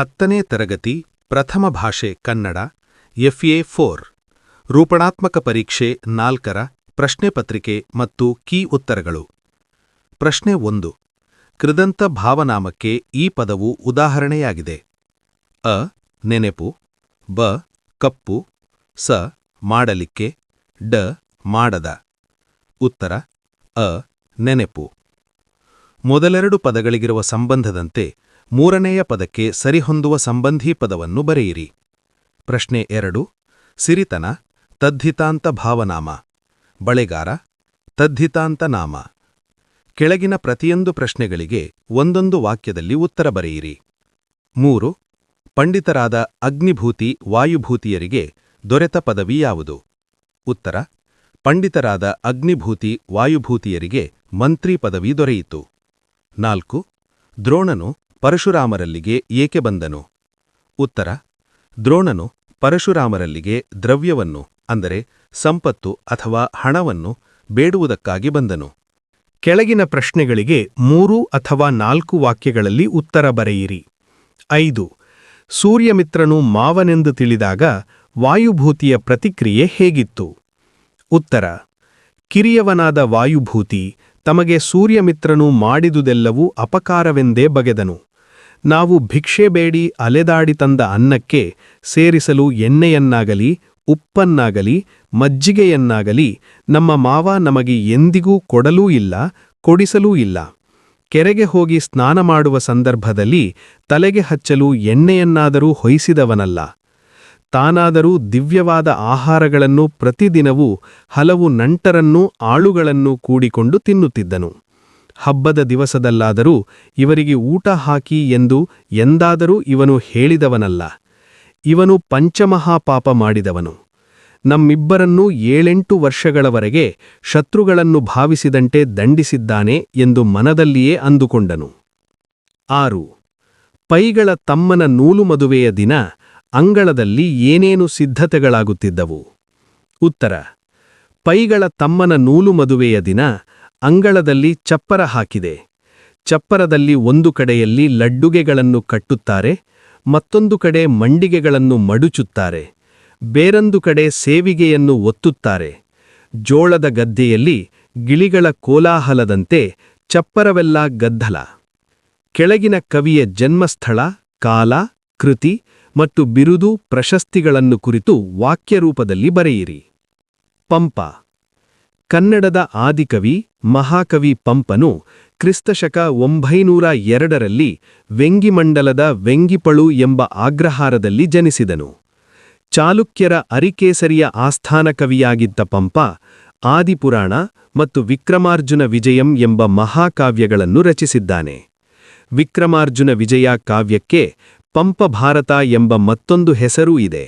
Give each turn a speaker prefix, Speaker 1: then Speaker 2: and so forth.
Speaker 1: ಹತ್ತನೇ ತರಗತಿ ಪ್ರಥಮ ಭಾಷೆ ಕನ್ನಡ, ಎಫ್ಎ ಫೋರ್. ರೂಪಣಾತ್ಮಕ ಪರೀಕ್ಷೆ ನಾಲ್ಕರ ಪ್ರಶ್ನೆ ಪತ್ರಿಕೆ ಮತ್ತು ಕೀ ಉತ್ತರಗಳು. ಪ್ರಶ್ನೆ ಒಂದು. ಕೃದಂತ ಭಾವನಾಮಕ್ಕೆ ಈ ಪದವು ಉದಾಹರಣೆಯಾಗಿದೆ. ಅ, ನೆನೆಪು. ಬ, ಕಪ್ಪು. ಸ, ಮಾಡಲಿಕ್ಕೆ. ಡ, ಮಾಡದ. ಉತ್ತರ. ಅ, ನೆನೆಪು. ಮೊದಲೆರಡು ಪದಗಳಿಗಿರುವ ಸಂಬಂಧದಂತೆ ಮೂರನೆಯ ಪದಕ್ಕೆ ಸರಿಹೊಂದುವ ಸಂಬಂಧಿ ಪದವನ್ನು ಬರೆಯಿರಿ. ಪ್ರಶ್ನೆ ಎರಡು, ಸಿರಿತನ, ತದ್ಧಿತಾಂತ ಭಾವನಾಮ. ಬಳೆಗಾರ, ತದ್ಧಿತಾಂತ ನಾಮ. ಕೆಳಗಿನ ಪ್ರತಿಯೊಂದು ಪ್ರಶ್ನೆಗಳಿಗೆ ಒಂದೊಂದು ವಾಕ್ಯದಲ್ಲಿ ಉತ್ತರ ಬರೆಯಿರಿ. ಮೂರು, ಪಂಡಿತರಾದ ಅಗ್ನಿಭೂತಿ, ವಾಯುಭೂತಿಯರಿಗೆ ದೊರೆತ ಪದವಿ ಯಾವುದು? ಉತ್ತರ, ಪಂಡಿತರಾದ ಅಗ್ನಿಭೂತಿ, ವಾಯುಭೂತಿಯರಿಗೆ ಮಂತ್ರಿ ಪದವಿ ದೊರೆಯಿತು. ನಾಲ್ಕು, ದ್ರೋಣನು ಪರಶುರಾಮರಲ್ಲಿಗೆ ಏಕೆ ಬಂದನು? ಉತ್ತರ, ದ್ರೋಣನು ಪರಶುರಾಮರಲ್ಲಿಗೆ ದ್ರವ್ಯವನ್ನು, ಅಂದರೆ ಸಂಪತ್ತು ಅಥವಾ ಹಣವನ್ನು ಬೇಡುವುದಕ್ಕಾಗಿ ಬಂದನು.
Speaker 2: ಕೆಳಗಿನ ಪ್ರಶ್ನೆಗಳಿಗೆ ಮೂರು ಅಥವಾ ನಾಲ್ಕು ವಾಕ್ಯಗಳಲ್ಲಿ ಉತ್ತರ ಬರೆಯಿರಿ. ಐದು, ಸೂರ್ಯಮಿತ್ರನು ಮಾವನೆಂದು ತಿಳಿದಾಗ ವಾಯುಭೂತಿಯ ಪ್ರತಿಕ್ರಿಯೆ ಹೇಗಿತ್ತು? ಉತ್ತರ, ಕಿರಿಯವನಾದ ವಾಯುಭೂತಿ ತಮಗೆ ಸೂರ್ಯಮಿತ್ರನು ಮಾಡಿದುದೆಲ್ಲವೂ ಅಪಕಾರವೆಂದೇ ಬಗೆದನು. ನಾವು ಭಿಕ್ಷೆ ಬೇಡಿ ಅಲೆದಾಡಿ ತಂದ ಅನ್ನಕ್ಕೆ ಸೇರಿಸಲು ಎಣ್ಣೆಯನ್ನಾಗಲಿ, ಉಪ್ಪನ್ನಾಗಲಿ, ಮಜ್ಜಿಗೆಯನ್ನಾಗಲಿ ನಮ್ಮ ಮಾವ ನಮಗೆ ಎಂದಿಗೂ ಕೊಡಲೂ ಇಲ್ಲ, ಕೊಡಿಸಲೂ ಇಲ್ಲ. ಕೆರೆಗೆ ಹೋಗಿ ಸ್ನಾನ ಮಾಡುವ ಸಂದರ್ಭದಲ್ಲಿ ತಲೆಗೆ ಹಚ್ಚಲು ಎಣ್ಣೆಯನ್ನಾದರೂ ಹೊಯಿಸಿದವನಲ್ಲ. ತಾನಾದರೂ ದಿವ್ಯವಾದ ಆಹಾರಗಳನ್ನು ಪ್ರತಿದಿನವೂ ಹಲವು ನಂಟರನ್ನೂ ಆಳುಗಳನ್ನೂ ಕೂಡಿಕೊಂಡು ತಿನ್ನುತ್ತಿದ್ದನು. ಹಬ್ಬದ ದಿವಸದಲ್ಲಾದರೂ ಇವರಿಗೆ ಊಟ ಹಾಕಿ ಎಂದು ಎಂದಾದರೂ ಇವನು ಹೇಳಿದವನಲ್ಲ. ಇವನು ಪಂಚಮಹಾಪಾಪ ಮಾಡಿದವನು. ನಮ್ಮಿಬ್ಬರನ್ನೂ ಏಳೆಂಟು ವರ್ಷಗಳವರೆಗೆ ಶತ್ರುಗಳನ್ನು ಭಾವಿಸಿದಂತೆ ದಂಡಿಸಿದ್ದಾನೆ ಎಂದು ಮನದಲ್ಲಿಯೇ ಅಂದುಕೊಂಡನು. ಆರು. ಪೈಗಳ ತಮ್ಮನ ನೂಲು ಮದುವೆಯ ದಿನ ಅಂಗಳದಲ್ಲಿ ಏನೇನು ಸಿದ್ಧತೆಗಳಾಗುತ್ತಿದ್ದವು? ಉತ್ತರ. ಪೈಗಳ ತಮ್ಮನ ನೂಲು ಮದುವೆಯ ದಿನ ಅಂಗಳದಲ್ಲಿ ಚಪ್ಪರ ಹಾಕಿದೆ. ಚಪ್ಪರದಲ್ಲಿ ಒಂದು ಕಡೆಯಲ್ಲಿ ಲಡ್ಡುಗೆಗಳನ್ನು ಕಟ್ಟುತ್ತಾರೆ, ಮತ್ತೊಂದು ಕಡೆ ಮಂಡಿಗೆಗಳನ್ನು ಮಡುಚುತ್ತಾರೆ, ಬೇರೊಂದು ಕಡೆ ಸೇವಿಗೆಯನ್ನು ಒತ್ತುತ್ತಾರೆ. ಜೋಳದ ಗದ್ದೆಯಲ್ಲಿ ಗಿಳಿಗಳ ಕೋಲಾಹಲದಂತೆ ಚಪ್ಪರವೆಲ್ಲ ಗದ್ದಲ. ಕೆಳಗಿನ ಕವಿಯ ಜನ್ಮಸ್ಥಳ, ಕಾಲ, ಕೃತಿ ಮತ್ತು ಬಿರುದು ಪ್ರಶಸ್ತಿಗಳನ್ನು ಕುರಿತು ವಾಕ್ಯರೂಪದಲ್ಲಿ ಬರೆಯಿರಿ. ಪಂಪ ಕನ್ನಡದ ಆದಿಕವಿ ಮಹಾಕವಿ ಪಂಪನು ಕ್ರಿಸ್ತಶಕ ಒಂಬೈನೂರ ಎರಡರಲ್ಲಿ ವೆಂಗಿಮಂಡಲದ ವೆಂಗಿಪಳು ಎಂಬ ಆಗ್ರಹಾರದಲ್ಲಿ ಜನಿಸಿದನು. ಚಾಲುಕ್ಯರ ಅರಿಕೇಸರಿಯ ಆಸ್ಥಾನ ಕವಿಯಾಗಿದ್ದ ಪಂಪ ಆದಿಪುರಾಣ ಮತ್ತು ವಿಕ್ರಮಾರ್ಜುನ ವಿಜಯಂ ಎಂಬ ಮಹಾಕಾವ್ಯಗಳನ್ನು ರಚಿಸಿದ್ದಾನೆ. ವಿಕ್ರಮಾರ್ಜುನ ವಿಜಯ ಕಾವ್ಯಕ್ಕೆ ಪಂಪ ಭಾರತ ಎಂಬ ಮತ್ತೊಂದು ಹೆಸರೂ ಇದೆ.